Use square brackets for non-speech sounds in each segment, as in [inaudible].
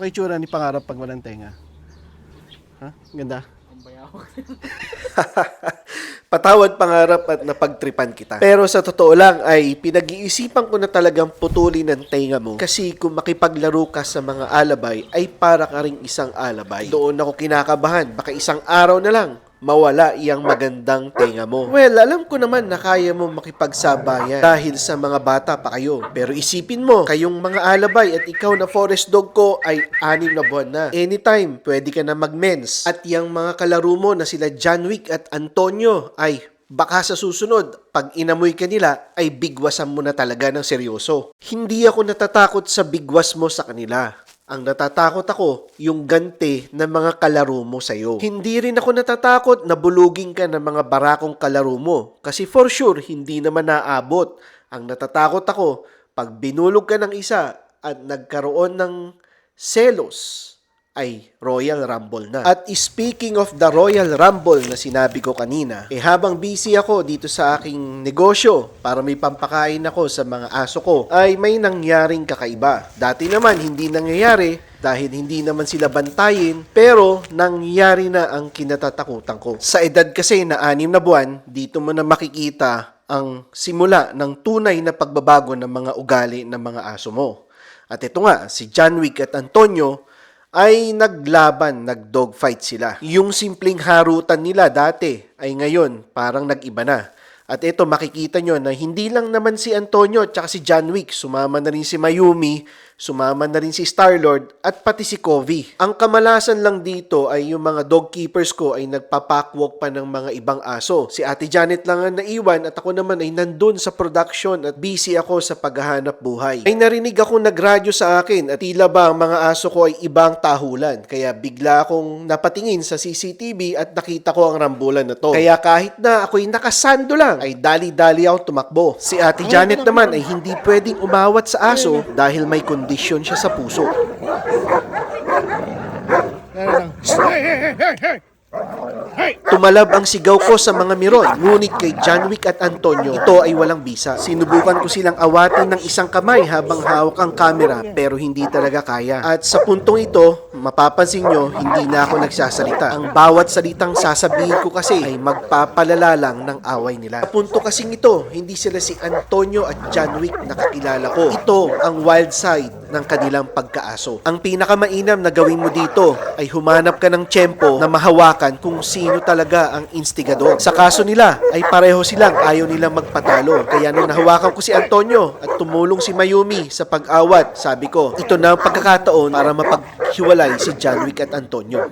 kay tsura ni Pangarap pag walang tenga? Ha? Ganda? [laughs] Patawad pangarap at napagtripan kita. Pero sa totoo lang ay pinag-iisipan ko na talagang putulin ng tenga mo kasi kung makipaglaro ka sa mga alabay ay para ka ring isang alabay. Doon ako kinakabahan, baka isang araw na lang mawala iyang magandang tenga mo. Well, alam ko naman na kaya mo makipagsabayan dahil sa mga bata pa kayo. Pero isipin mo, kayong mga alabay at ikaw na forest dog ko ay anim na buwan na. Anytime, pwede ka na mag-mens. At yung mga kalaro mo na sila John Wick at Antonio ay baka sa susunod, pag inamoy ka nila, ay bigwasan mo na talaga ng seryoso. Hindi ako natatakot sa bigwas mo sa kanila. Ang natatakot ako, yung gante ng mga kalaro mo sa'yo. Hindi rin ako natatakot na bulugin ka ng mga barakong kalaro mo. Kasi for sure, hindi naman naabot. Ang natatakot ako, pag binulog ka ng isa at nagkaroon ng selos, ay Royal Rumble na. At speaking of the Royal Rumble na sinabi ko kanina, eh habang busy ako dito sa aking negosyo para may pampakain ako sa mga aso ko, ay may nangyaring kakaiba. Dati naman hindi nangyayari dahil hindi naman sila bantayin, pero nangyari na ang kinatatakutan ko. Sa edad kasi na anim na buwan, dito mo na makikita ang simula ng tunay na pagbabago ng mga ugali ng mga aso mo. At ito nga, si John at Antonio ay naglaban, nag-dogfight sila. Yung simpleng harutan nila dati ay ngayon parang nag-iba na. At ito makikita nyo na hindi lang naman si Antonio at si John Wick, sumama na rin si Mayumi, sumama na rin si Star-Lord at pati si Kovi. Ang kamalasan lang dito ay yung mga dog keepers ko ay nagpapakwalk pa ng mga ibang aso. Si Ate Janet lang ang naiwan at ako naman ay nandun sa production at busy ako sa paghahanap buhay. Ay narinig ako nagradyo sa akin at tila ba ang mga aso ko ay ibang tahulan. Kaya bigla akong napatingin sa CCTV at nakita ko ang rambulan na to. Kaya kahit na ako'y nakasando lang, ay dali-dali ako tumakbo. Si Ate Janet naman ay hindi pwedeng umawat sa aso dahil may kondisyon siya sa puso. Tumalab ang sigaw ko sa mga miron, ngunit kay John Wick at Antonio, ito ay walang bisa. Sinubukan ko silang awatin ng isang kamay habang hawak ang kamera pero hindi talaga kaya. At sa puntong ito, mapapansin nyo, hindi na ako nagsasalita. Ang bawat salitang sasabihin ko kasi ay magpapalala lang ng away nila. Sa punto kasing ito, hindi sila si Antonio at John Wick na kakilala ko. Ito ang wild side ng kanilang pagkaaso. Ang pinakamainam na gawin mo dito ay humanap ka ng tiyempo na mahawakan kung sino talaga ang instigador. Sa kaso nila ay pareho silang ayaw nilang magpatalo. Kaya nung nahawakan ko si Antonio at tumulong si Mayumi sa pag-awat, sabi ko, ito na ang pagkakataon para mapaghiwalay si John Wick at Antonio.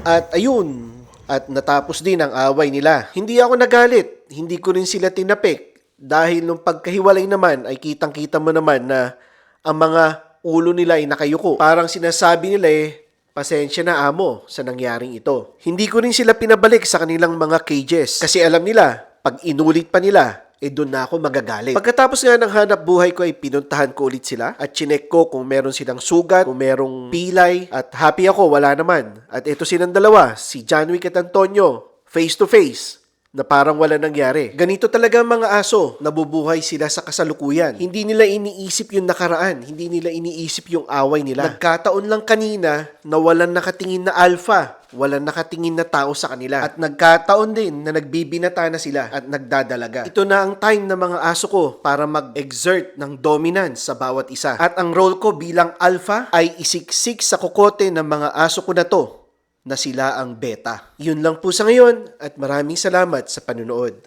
At ayun, at natapos din ang away nila. Hindi ako nagalit, hindi ko rin sila tinapik dahil nung pagkahiwalay naman ay kitang-kita mo naman na ang mga ulo nila ay nakayuko. Parang sinasabi nila eh, pasensya na amo sa nangyaring ito. Hindi ko rin sila pinabalik sa kanilang mga cages kasi alam nila, pag inulit pa nila, eh doon na ako magagalit. Pagkatapos nga ng hanap buhay ko ay pinuntahan ko ulit sila at chinek ko kung meron silang sugat, kung merong pilay at happy ako, wala naman. At ito silang dalawa, si John Wick at Antonio, face to face na parang wala nangyari. Ganito talaga ang mga aso, nabubuhay sila sa kasalukuyan. Hindi nila iniisip yung nakaraan, hindi nila iniisip yung away nila. Nagkataon lang kanina na walang nakatingin na alpha, walang nakatingin na tao sa kanila. At nagkataon din na nagbibinata na sila at nagdadalaga. Ito na ang time ng mga aso ko para mag-exert ng dominance sa bawat isa. At ang role ko bilang alpha ay isiksik sa kokote ng mga aso ko na to na sila ang beta. Yun lang po sa ngayon at maraming salamat sa panunood.